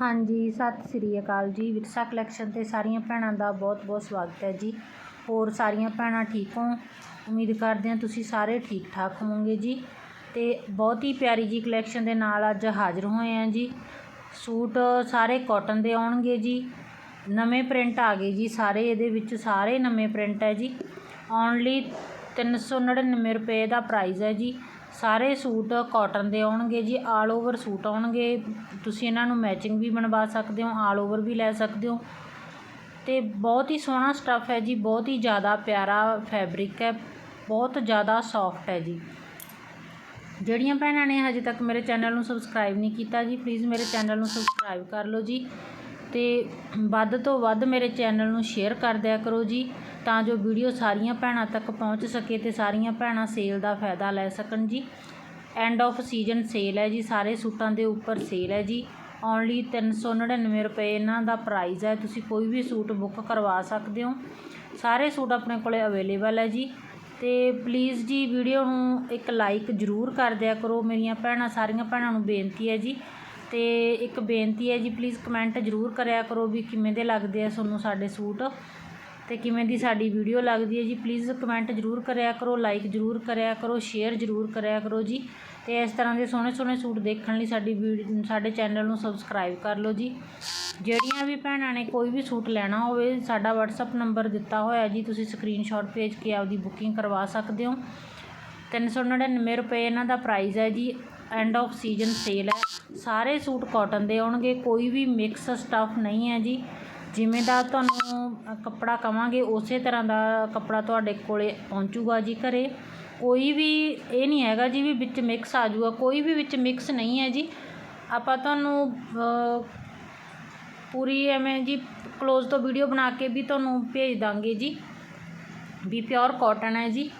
ਹਾਂਜੀ, ਸਤਿ ਸ੍ਰੀ ਅਕਾਲ ਜੀ। ਵਿਰਸਾ ਕਲੈਕਸ਼ਨ ਤੇ ਸਾਰੀਆਂ ਭੈਣਾਂ ਦਾ ਬਹੁਤ-ਬਹੁਤ ਸਵਾਗਤ ਹੈ ਜੀ। ਹੋਰ ਸਾਰੀਆਂ ਭੈਣਾਂ ਠੀਕ ਹੋ? ਉਮੀਦ ਕਰਦੇ ਹਾਂ ਤੁਸੀਂ ਸਾਰੇ ਠੀਕ ਠਾਕ ਹੋਵੋਗੇ ਜੀ। ਤੇ ਬਹੁਤ ਹੀ ਪਿਆਰੀ ਜੀ ਕਲੈਕਸ਼ਨ ਦੇ ਨਾਲ ਅੱਜ ਹਾਜ਼ਰ ਹੋਏ ਆ ਜੀ। ਸੂਟ ਸਾਰੇ ਕਾਟਨ ਦੇ ਆਉਣਗੇ ਜੀ। ਨਵੇਂ ਪ੍ਰਿੰਟ ਆ ਗਏ ਜੀ ਸਾਰੇ, ਇਹਦੇ ਵਿੱਚ ਸਾਰੇ ਨਵੇਂ ਪ੍ਰਿੰਟ ਹੈ ਜੀ। ਓਨਲੀ 399 ਰੁਪਏ ਦਾ ਪ੍ਰਾਈਜ਼ ਹੈ ਜੀ। ਸਾਰੇ ਸੂਟ ਕੋਟਨ ਦੇ ਆਉਣਗੇ ਜੀ ਆਲ ਓਵਰ ਸੂਟ ਆਉਣਗੇ। ਤੁਸੀਂ ਇਹਨਾਂ ਨੂੰ ਮੈਚਿੰਗ ਵੀ ਬਣਵਾ ਸਕਦੇ ਹੋ ਆਲ ਓਵਰ ਵੀ ਲੈ ਸਕਦੇ ਹੋ। ਤੇ ਬਹੁਤ ਹੀ ਸੋਹਣਾ ਸਟੱਫ ਹੈ ਜੀ, ਬਹੁਤ ਹੀ ਜ਼ਿਆਦਾ ਪਿਆਰਾ ਫੈਬਰਿਕ ਹੈ, ਬਹੁਤ ਜ਼ਿਆਦਾ ਸੌਫਟ ਹੈ ਜੀ। ਜਿਹੜੀਆਂ ਭੈਣਾਂ ਨੇ ਹਜੇ ਤੱਕ ਮੇਰੇ ਚੈਨਲ ਨੂੰ ਸਬਸਕ੍ਰਾਈਬ ਨਹੀਂ ਕੀਤਾ ਜੀ ਪਲੀਜ਼ ਮੇਰੇ ਚੈਨਲ ਨੂੰ ਸਬਸਕ੍ਰਾਈਬ ਕਰ ਲਓ ਜੀ। ਅਤੇ ਵੱਧ ਤੋਂ ਵੱਧ ਮੇਰੇ ਚੈਨਲ ਨੂੰ ਸ਼ੇਅਰ ਕਰ ਦਿਆ ਕਰੋ ਜੀ, ਤਾਂ ਜੋ ਵੀਡੀਓ ਸਾਰੀਆਂ ਭੈਣਾਂ ਤੱਕ ਪਹੁੰਚ ਸਕੇ ਅਤੇ ਸਾਰੀਆਂ ਭੈਣਾਂ ਸੇਲ ਦਾ ਫਾਇਦਾ ਲੈ ਸਕਣ ਜੀ। ਐਂਡ ਆਫ ਸੀਜ਼ਨ ਸੇਲ ਹੈ ਜੀ, ਸਾਰੇ ਸੂਟਾਂ ਦੇ ਉੱਪਰ ਸੇਲ ਹੈ ਜੀ। ਓਨਲੀ 399 ਰੁਪਏ ਇਹਨਾਂ ਦਾ ਪ੍ਰਾਈਸ ਹੈ, ਤੁਸੀਂ ਕੋਈ ਵੀ ਸੂਟ ਬੁੱਕ ਕਰਵਾ ਸਕਦੇ ਹੋ। ਸਾਰੇ ਸੂਟ ਆਪਣੇ ਕੋਲੇ ਅਵੇਲੇਬਲ ਹੈ ਜੀ। ਤੇ ਪਲੀਜ਼ ਜੀ ਵੀਡੀਓ ਨੂੰ ਇੱਕ ਲਾਈਕ ਜ਼ਰੂਰ ਕਰ ਦਿਆ ਕਰੋ। ਮੇਰੀਆਂ ਭੈਣਾਂ, ਸਾਰੀਆਂ ਭੈਣਾਂ ਨੂੰ ਬੇਨਤੀ ਹੈ ਜੀ ਅਤੇ ਇੱਕ ਬੇਨਤੀ ਹੈ ਜੀ ਪਲੀਜ਼ ਕਮੈਂਟ ਜ਼ਰੂਰ ਕਰਿਆ ਕਰੋ ਵੀ ਕਿਵੇਂ ਦੇ ਲੱਗਦੇ ਆ ਤੁਹਾਨੂੰ ਸਾਡੇ ਸੂਟ ਅਤੇ ਕਿਵੇਂ ਦੀ ਸਾਡੀ ਵੀਡੀਓ ਲੱਗਦੀ ਹੈ ਜੀ। ਪਲੀਜ਼ ਕਮੈਂਟ ਜ਼ਰੂਰ ਕਰਿਆ ਕਰੋ ਲਾਈਕ ਜ਼ਰੂਰ ਕਰਿਆ ਕਰੋ ਸ਼ੇਅਰ ਜ਼ਰੂਰ ਕਰਿਆ ਕਰੋ ਜੀ। ਅਤੇ ਇਸ ਤਰ੍ਹਾਂ ਦੇ ਸੋਹਣੇ ਸੋਹਣੇ ਸੂਟ ਦੇਖਣ ਲਈ ਸਾਡੀ ਵੀਡ- ਸਾਡੇ ਚੈਨਲ ਨੂੰ ਸਬਸਕ੍ਰਾਈਬ ਕਰ ਲਓ ਜੀ। ਜਿਹੜੀਆਂ ਵੀ ਭੈਣਾਂ ਨੇ ਕੋਈ ਵੀ ਸੂਟ ਲੈਣਾ ਹੋਵੇ, ਸਾਡਾ WhatsApp ਨੰਬਰ ਦਿੱਤਾ ਹੋਇਆ ਜੀ। ਤੁਸੀਂ ਸਕਰੀਨਸ਼ਾਟ ਭੇਜ ਕੇ ਆਪਦੀ ਬੁਕਿੰਗ ਕਰਵਾ ਸਕਦੇ ਹੋ। 399 ਰੁਪਏ ਇਹਨਾਂ ਦਾ ਪ੍ਰਾਈਸ ਹੈ ਜੀ। ਐਂਡ ਆਫ ਸੀਜ਼ਨ ਸੇਲ ਹੈ। ਸਾਰੇ ਸੂਟ ਕਾਟਨ ਦੇ ਆਉਣਗੇ, ਕੋਈ ਵੀ ਮਿਕਸ ਸਟੱਫ ਨਹੀਂ ਹੈ ਜੀ। ਜਿਵੇਂ ਦਾ ਤੁਹਾਨੂੰ ਕੱਪੜਾ ਕਵਾਂਗੇ, ਉਸੇ ਤਰ੍ਹਾਂ ਦਾ ਕੱਪੜਾ ਤੁਹਾਡੇ ਕੋਲੇ ਪਹੁੰਚੂਗਾ ਜੀ ਘਰੇ। ਕੋਈ ਵੀ ਇਹ ਨਹੀਂ ਹੈਗਾ ਜੀ ਵੀ ਵਿੱਚ ਮਿਕਸ ਆ ਜਾਊਗਾ, ਕੋਈ ਵੀ ਵਿੱਚ ਮਿਕਸ ਨਹੀਂ ਹੈ ਜੀ। ਆਪਾਂ ਤੁਹਾਨੂੰ ਪੂਰੀ ਐਵੇਂ ਜੀ ਕਲੋਜ਼ ਤੋਂ ਵੀਡੀਓ ਬਣਾ ਕੇ ਵੀ ਤੁਹਾਨੂੰ ਭੇਜ ਦਾਂਗੇ ਜੀ। ਵੀ ਪਿਓਰ ਕਾਟਨ ਹੈ ਜੀ।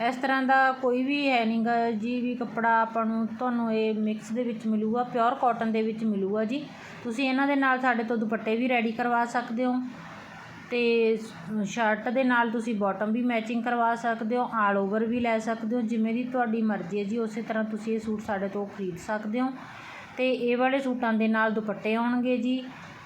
ਇਸ ਤਰ੍ਹਾਂ ਦਾ ਕੋਈ ਵੀ ਹੈ ਨਹੀਂ ਗਾ ਜੀ, ਵੀ ਕੱਪੜਾ ਆਪਾਂ ਨੂੰ ਤੁਹਾਨੂੰ ਇਹ ਮਿਕਸ ਦੇ ਵਿੱਚ ਮਿਲੂਗਾ ਪਿਓਰ ਕੋਟਨ ਦੇ ਵਿੱਚ ਮਿਲੂਗਾ ਜੀ। ਤੁਸੀਂ ਇਹਨਾਂ ਦੇ ਨਾਲ ਸਾਡੇ ਤੋਂ ਦੁਪੱਟੇ ਵੀ ਰੈਡੀ ਕਰਵਾ ਸਕਦੇ ਹੋ ਅਤੇ ਸ਼ਰਟ ਦੇ ਨਾਲ ਤੁਸੀਂ ਬਾਟਮ ਵੀ ਮੈਚਿੰਗ ਕਰਵਾ ਸਕਦੇ ਹੋ ਆਲ ਓਵਰ ਵੀ ਲੈ ਸਕਦੇ ਹੋ, ਜਿਵੇਂ ਦੀ ਤੁਹਾਡੀ ਮਰਜ਼ੀ ਹੈ ਜੀ, ਉਸੇ ਤਰ੍ਹਾਂ ਤੁਸੀਂ ਇਹ ਸੂਟ ਸਾਡੇ ਤੋਂ ਖਰੀਦ ਸਕਦੇ ਹੋ। ਅਤੇ ਇਹ ਵਾਲੇ ਸੂਟਾਂ ਦੇ ਨਾਲ ਦੁਪੱਟੇ ਆਉਣਗੇ ਜੀ।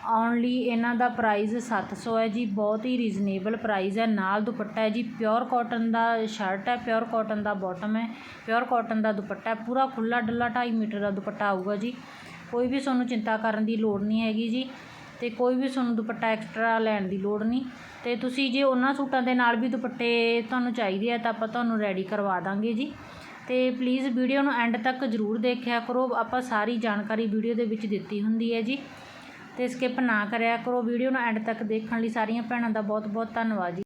ਆਉਣ ਲਈ ਇਹਨਾਂ ਦਾ ਪ੍ਰਾਈਜ਼ ਸੱਤ ਸੌ ਹੈ ਜੀ, ਬਹੁਤ ਹੀ ਰੀਜ਼ਨੇਬਲ ਪ੍ਰਾਈਜ਼ ਹੈ। ਨਾਲ ਦੁਪੱਟਾ ਹੈ ਜੀ ਪਿਓਰ ਕੋਟਨ ਦਾ ਸ਼ਰਟ ਹੈ ਪਿਓਰ ਕੋਟਨ ਦਾ ਬੋਟਮ ਹੈ ਪਿਓਰ ਕੋਟਨ ਦਾ ਦੁਪੱਟਾ ਪੂਰਾ ਖੁੱਲਾ ਡੁੱਲਾ ਢਾਈ ਮੀਟਰ ਦਾ ਦੁਪੱਟਾ ਆਊਗਾ ਜੀ। ਕੋਈ ਵੀ ਤੁਹਾਨੂੰ ਚਿੰਤਾ ਕਰਨ ਦੀ ਲੋੜ ਨਹੀਂ ਹੈਗੀ ਜੀ ਤੇ ਕੋਈ ਵੀ ਤੁਹਾਨੂੰ ਦੁਪੱਟਾ ਐਕਸਟਰਾ ਲੈਣ ਦੀ ਲੋੜ ਨਹੀਂ। ਤੇ ਤੁਸੀਂ ਜੇ ਉਹਨਾਂ ਸੂਟਾਂ ਦੇ ਨਾਲ ਵੀ ਦੁਪੱਟੇ ਤੁਹਾਨੂੰ ਚਾਹੀਦੇ ਆ ਤਾਂ ਆਪਾਂ ਤੁਹਾਨੂੰ ਰੈਡੀ ਕਰਵਾ ਦਾਂਗੇ ਜੀ। ਤੇ ਪਲੀਜ਼ ਵੀਡੀਓ ਨੂੰ ਐਂਡ ਤੱਕ ਜ਼ਰੂਰ ਦੇਖਿਆ ਕਰੋ। ਆਪਾਂ ਸਾਰੀ ਜਾਣਕਾਰੀ ਵੀਡੀਓ ਦੇ ਵਿੱਚ ਦਿੱਤੀ ਹੁੰਦੀ ਹੈ ਜੀ। ਅਤੇ ਸਕਿੱਪ ਨਾ ਕਰਿਆ ਕਰੋ। ਵੀਡੀਓ ਨੂੰ ਐਂਡ ਤੱਕ ਦੇਖਣ ਲਈ ਸਾਰੀਆਂ ਭੈਣਾਂ ਦਾ ਬਹੁਤ ਬਹੁਤ ਧੰਨਵਾਦ ਜੀ।